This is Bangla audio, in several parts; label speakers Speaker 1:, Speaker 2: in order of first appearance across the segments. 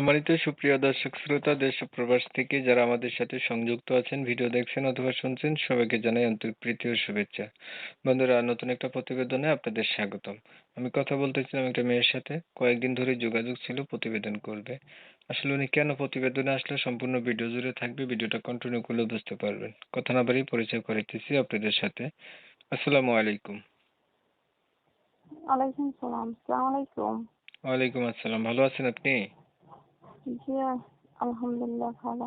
Speaker 1: সম্মানিত সুপ্রিয় দর্শক শ্রোতা দেশ ও প্রবাস থেকে যারা আমাদের সাথে সংযুক্ত আছেন ভিডিও দেখছেন অথবা শুনছেন সবাইকে জানাই আন্তরিক প্রীতি ও শুভেচ্ছা। বন্ধুরা নতুন একটা প্রতিবেদনে আপনাদের স্বাগতম। আমি কথা বলতেছিলাম একটা মেয়ের সাথে কয়েকদিন ধরে যোগাযোগ ছিল প্রতিবেদন করবে। আসলে উনি কেন প্রতিবেদনে আসলে সম্পূর্ণ ভিডিও জুড়ে থাকবে ভিডিওটা কন্টিনিউ করলে বুঝতে পারবেন। কথা না বাড়িয়ে পরিচয় করাইতেছি আপনাদের সাথে। আসসালামু আলাইকুম।
Speaker 2: সালাম সালাম আলাইকুম।
Speaker 1: ওয়ালাইকুম আসসালাম ভালো আছেন আপনি?
Speaker 2: জি আলহামদুলিল্লাহ ভালো।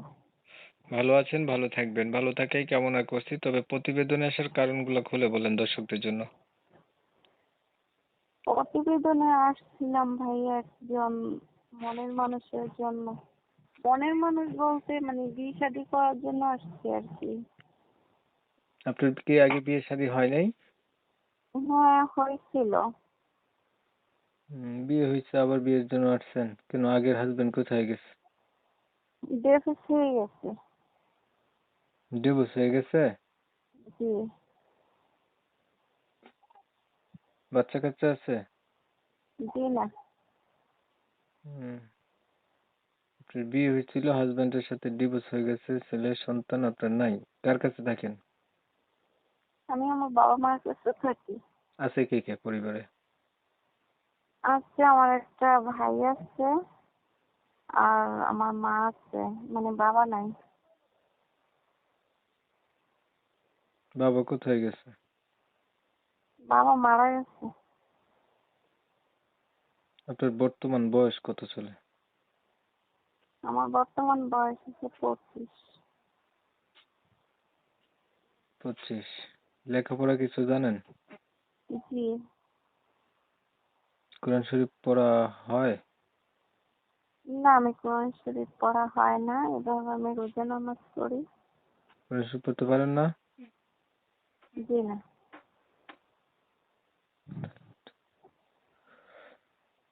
Speaker 1: ভালো আছেন ভালো থাকবেন। ভালো থাকাই কামনা করছি তবে প্রতিবেদনে আসার কারণগুলো খুলে বলেন দর্শকদের জন্য।
Speaker 2: প্রতিবেদনে আসছিলাম ভাই একজন মনের মানুষের জন্য। মনের মানুষ বলতে মানে বিয়ে শাদী করার জন্য আসছি আর কি।
Speaker 1: আপনার কি আগে বিয়ে শাদী হয় নাই?
Speaker 2: হ্যাঁ হয়েছিল।
Speaker 1: হুম, বিয়ে হয়েছে আবার বিয়ের জন্য আসছেন। কেন আগের হাজবেন্ড কোথায় গেছে?
Speaker 2: ডিভোর্স হয়ে গেছে।
Speaker 1: ডিভোর্স হয়ে গেছে?
Speaker 2: জি।
Speaker 1: বাচ্চা কাচ্চা আছে?
Speaker 2: জি না।
Speaker 1: হুম। আপনার বিয়ে হয়েছিল হাজবেন্ডের সাথে ডিভোর্স হয়ে গেছে ছেলের সন্তান আপনার নাই। কার কাছে থাকেন?
Speaker 2: আমি আমার বাবা মার কাছে থাকি।
Speaker 1: আছে কে কে পরিবারে?
Speaker 2: আছে আমার একটা ভাই আছে আর আমার মা আছে মানে বাবা নাই।
Speaker 1: বাবা কোথায় গেছে?
Speaker 2: বাবা মারা গেছে।
Speaker 1: আপনার বর্তমান বয়স কত চলে?
Speaker 2: আমার বর্তমান বয়স হচ্ছে পঁচিশ।
Speaker 1: পঁচিশ। লেখাপড়া কিছু জানেন?
Speaker 2: জি।
Speaker 1: কোরআন শরীফ পড়া হয়?
Speaker 2: না আমি কোরআন শরীফ পড়া হয় না এভাবে আমি রোজা নামাজ পড়ি।
Speaker 1: কোরআন শরীফ পড়তে পারেন না?
Speaker 2: জি না।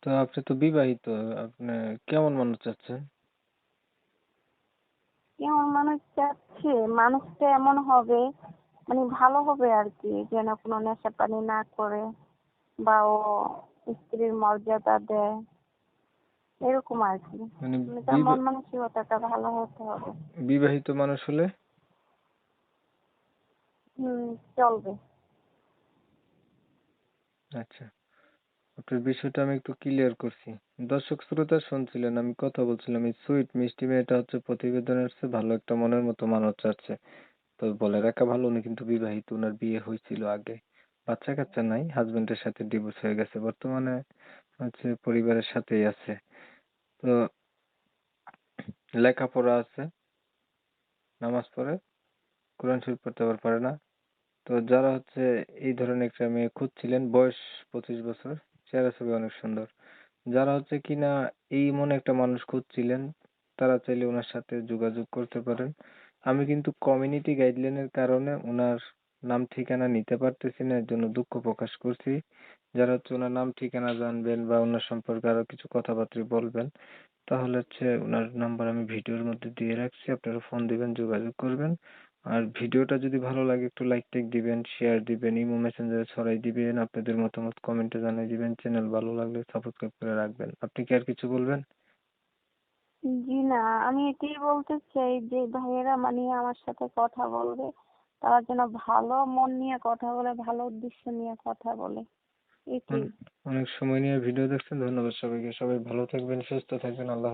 Speaker 1: তো আপনি তো বিবাহিত আপনি কেমন মানুষ চাচ্ছেন?
Speaker 2: কেমন মানুষ চাচ্ছে? মানুষটা এমন হবে মানে ভালো হবে আর কি যেন কোনো নেশা পানি না করে বা ও স্ত্রীর মর্যাদা দেয়। এরকম আর কি।
Speaker 1: মানে
Speaker 2: মানে তার মন মানসিকতাটা ভালো হতে হবে।
Speaker 1: বিবাহিত মানুষ হলে?
Speaker 2: হুম চলবে।
Speaker 1: আচ্ছা। আপনার বিষয়টা আমি একটু ক্লিয়ার করছি। দর্শক শ্রোতা শুনছিলেন আমি কথা বলছিলাম এই সুইট মিষ্টি মেয়েটা হচ্ছে প্রতিবেদনের চেয়ে ভালো একটা মনের মতো মানুষ চাচ্ছে তো বলে রাখা ভালো উনি কিন্তু বিবাহিত ওনার বিয়ে হয়েছিল আগে। বাচ্চা কাচ্চা নাই হাজবেন্ডের সাথে ডিভোর্স হয়ে গেছে, বর্তমানে হচ্ছে পরিবারের সাথেই আছে। তো লেখাপড়া আছে, নামাজ পড়ে, কোরআন শরীফ পড়তে আবার পারে না। তো যারা হচ্ছে এই ধরনের একটা মেয়ে খুঁজছিলেন, বয়স পঁচিশ বছর, চেহারা ছবি অনেক সুন্দর। যারা হচ্ছে কিনা এই মনে একটা মানুষ খুঁজছিলেন, তারা চাইলে ওনার সাথে যোগাযোগ করতে পারেন। আমি কিন্তু কমিউনিটি গাইডলাইনের কারণে ওনার নাম ঠিকানা নিতে পারতেছি না এর জন্য দুঃখ প্রকাশ করছি। যারা হচ্ছে ওনার নাম ঠিকানা জানবেন বা ওনার সম্পর্কে আরও কিছু কথাবার্তা বলবেন, তাহলে হচ্ছে ওনার নাম্বার আমি ভিডিওর মধ্যে দিয়ে রাখছি, আপনারা ফোন দিবেন, যোগাযোগ করবেন। আর ভিডিওটা যদি ভালো লাগে একটু লাইক টাইক দিবেন শেয়ার দিবেন ইমো মেসেঞ্জারে ছড়াই দিবেন, আপনাদের মতামত কমেন্টে জানিয়ে দিবেন চ্যানেল ভালো লাগলে সাবস্ক্রাইব করে রাখবেন। আপনি কি আর কিছু বলবেন?
Speaker 2: জি না, আমি এটাই বলতে চাই যে ভাইয়েরা মানে আমার সাথে কথা বলবে। তারা যেন ভালো মন নিয়ে কথা বলে, ভালো উদ্দেশ্য নিয়ে কথা বলে।
Speaker 1: অনেক সময় নিয়ে ভিডিও দেখছেন। ধন্যবাদ সবাইকে। সবাই ভালো থাকবেন, সুস্থ থাকবেন। আল্লাহ